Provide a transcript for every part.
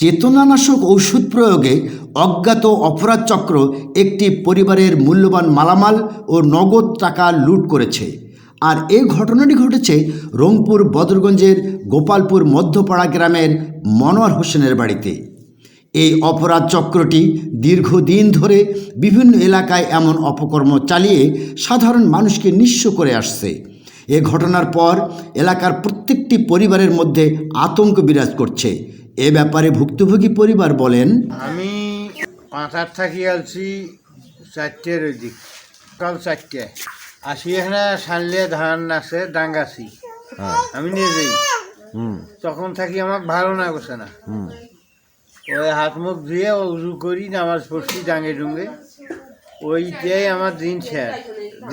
চেতনানাশক ঔষধ প্রয়োগে অজ্ঞাত অপরাধ চক্র একটি পরিবারের মূল্যবান মালামাল ও নগদ টাকা লুট করেছে। আর এ ঘটনাটি ঘটেছে রংপুর বদরগঞ্জের গোপালপুর মধ্যপাড়া গ্রামের মনোয়ার হোসেনের বাড়িতে। এই অপরাধ চক্রটি দীর্ঘদিন ধরে বিভিন্ন এলাকায় এমন অপকর্ম চালিয়ে সাধারণ মানুষকে নিঃস্ব করে আসছে। এ ঘটনার পর এলাকার প্রত্যেকটি পরিবারের মধ্যে আতঙ্ক বিরাজ করছে। এ ব্যাপারে ভুক্তভোগী পরিবার বলেন আমি পাঁচার থাকি আলছি চারটের ওই দিক কাল চারটে। আসি এখানে সানলে ধান আছে ডাঙ্গাছি। আমি নিয়ে যাই তখন থাকি আমার ভালো না বসে না। ওই হাত মুখ ধুয়ে উজু করি নামাজ পড়ছি ডাঙ্গে ডুঙ্গে ওইটাই আমার দিন শেষ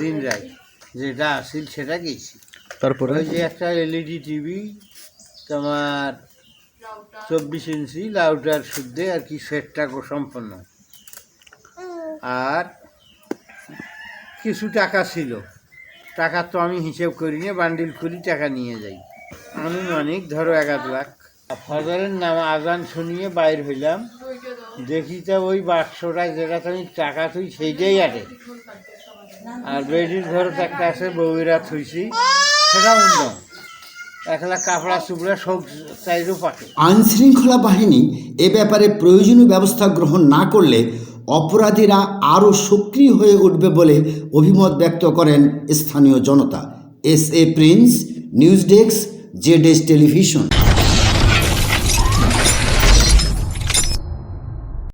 দিন যায়। যেটা আসিল সেটা গেছি। তারপরে? ওই যে একটা এলইডি টিভি তোমার চব্বিশ ইঞ্চি লাউটার শুদ্ধে আর কি সেটটা সম্পন্ন। আর কিছু টাকা ছিল। টাকা তো আমি হিসেব করি না বান্ডিল করি টাকা নিয়ে যাই। আনুমানিক ধরো এক আধ লাখ। ফজরের নাম আজান শুনিয়ে বাইর হইলাম। দেখি তো ওই বাক্সটায় যেটা তুমি টাকা তুই সেইটাই আটে। আর বেডির ঘরে একটা আছে, বউয়েরা থুইছি। সেটা অন্য একলা কাপড়া সব চাইরও পাকে। আইনশৃঙ্খলা বাহিনী এ ব্যাপারে প্রয়োজনীয় ব্যবস্থা গ্রহণ না করলে অপরাধীরা আরও সক্রিয় হয়ে উঠবে বলে অভিমত ব্যক্ত করেন স্থানীয় জনতা। S A Prince, news desk, Z Television.